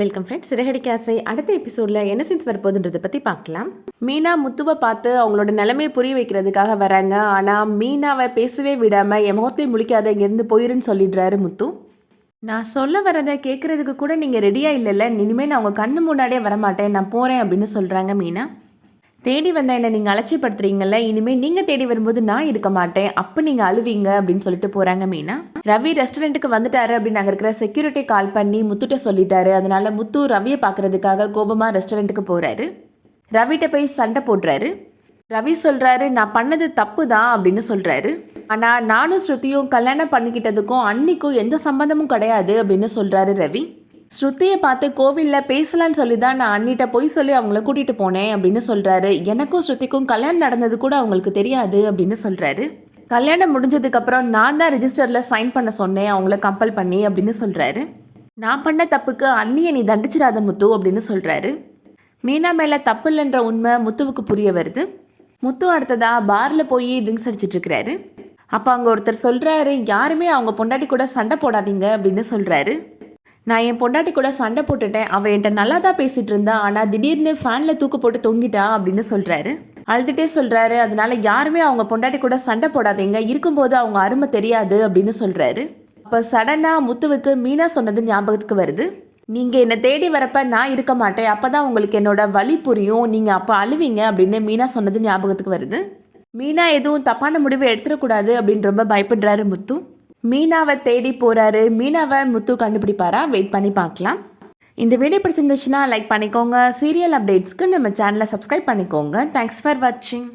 Welcome friends Siragadikka ஆசை அடுத்த எபிசோடில் என்ன சீன்ஸ் வரப்போகுதுன்றதை பற்றி பார்க்கலாம். மீனா முத்துவை பார்த்து அவங்களோட நிலைமையை புரிய வைக்கிறதுக்காக வராங்க. ஆனால் மீனாவை பேசவே விடாமல் என் முகத்தை முழிக்காத இங்கேருந்து போயிருன்னு சொல்லிடுறாரு முத்து. நான் சொல்ல வரதை கேட்குறதுக்கு கூட நீங்கள் ரெடியாக இல்லைல்ல. இனிமேல் நான் உங்கள் கண்ணு முன்னாடியே வரமாட்டேன். நான் போகிறேன் அப்படின்னு சொல்கிறாங்க மீனா. தேடி வந்தால் என்னை நீங்கள் அலட்சியப்படுத்துறீங்கல்ல? இனிமேல் நீங்கள் தேடி வரும்போது நான் இருக்க மாட்டேன். அப்போ நீங்கள் அழுவீங்க அப்படின்னு சொல்லிட்டு போகிறாங்க மீனா. ரவி ரெஸ்டாரண்ட்டுக்கு வந்துட்டாரு அப்படின்னு அங்கே இருக்கிற செக்யூரிட்டி கால் பண்ணி முத்துட்ட சொல்லிட்டாரு. அதனால முத்து ரவியை பார்க்கறதுக்காக கோபமாக ரெஸ்டாரண்ட்டுக்கு போகிறாரு ரவிட்ட போய் சண்டை போடுறாரு. ரவி சொல்கிறாரு நான் பண்ணது தப்பு தான் அப்படின்னு சொல்கிறாரு ஆனால் நானும் ஸ்ருதியும் கல்யாணம் பண்ணிக்கிட்டதுக்கும் அன்னிக்கும் எந்த சம்மந்தமும் கிடையாது அப்படின்னு சொல்கிறாரு ரவி. ஸ்ருதியை பார்த்து கோவிலில் பேசலான்னு சொல்லி தான் நான் அண்ணிட்ட போய் சொல்லி அவங்கள கூட்டிகிட்டு போனேன் அப்படின்னு சொல்கிறாரு எனக்கும் ஸ்ருதிக்கும் கல்யாணம் நடந்தது கூட அவங்களுக்கு தெரியாது அப்படின்னு சொல்கிறாரு கல்யாணம் முடிஞ்சதுக்கப்புறம் நான் தான் ரிஜிஸ்டரில் சைன் பண்ண சொன்னேன். அவங்கள கம்பல் பண்ணி அப்படின்னு சொல்கிறாரு நான் பண்ண தப்புக்கு அண்ணியை நீ தண்டிச்சிடாத முத்து அப்படின்னு சொல்கிறாரு மீனா மேலே தப்பு இல்லைன்ற உண்மை முத்துவுக்கு புரிய வருது. முத்து அடுத்ததா பாரில் போய் ட்ரிங்க்ஸ் அடிச்சிட்டு இருக்கிறாரு. அப்போ அங்கே ஒருத்தர் சொல்கிறாரு யாருமே அவங்க பொண்டாட்டி கூட சண்டை போடாதீங்க அப்படின்னு சொல்கிறாரு நான் என் பொண்டாட்டி கூட சண்டை போட்டுட்டேன். அவள் என்கிட்ட நல்லா தான் பேசிகிட்டு இருந்தா ஆனால் திடீர்னு ஃபேனில் தூக்கு போட்டு தொங்கிட்டா அப்படின்னு சொல்கிறாரு அழுதுகிட்டே சொல்கிறாரு அதனால யாருமே அவங்க பொண்டாட்டி கூட சண்டை போடாதீங்க. இருக்கும்போது அவங்க அருமை தெரியாது அப்படின்னு சொல்கிறாரு அப்போ சடனாக முத்துவுக்கு மீனா சொன்னது ஞாபகத்துக்கு வருது. நீங்கள் என்னை தேடி வரப்ப நான் இருக்க மாட்டேன். அப்போ தான் உங்களுக்கு என்னோட வழி புரியும். நீங்கள் அப்போ அழுவீங்க அப்படின்னு மீனா சொன்னது ஞாபகத்துக்கு வருது. மீனா எதுவும் தப்பான முடிவை எடுத்துடக்கூடாது அப்படின்னு ரொம்ப பயப்படுறாரு முத்து. மீனாவை தேடி போகிறாரு மீனாவை முத்து கண்டுபிடிப்பாரா? வெயிட் பண்ணி பார்க்கலாம். இந்த வீடியோ பிடிச்சிருந்துச்சுன்னா லைக் பண்ணிக்கோங்க. சீரியல் அப்டேட்ஸ்க்கு நம்ம சேனலை சப்ஸ்கிரைப் பண்ணிக்கோங்க. தேங்க்ஸ் ஃபார் வாட்சிங்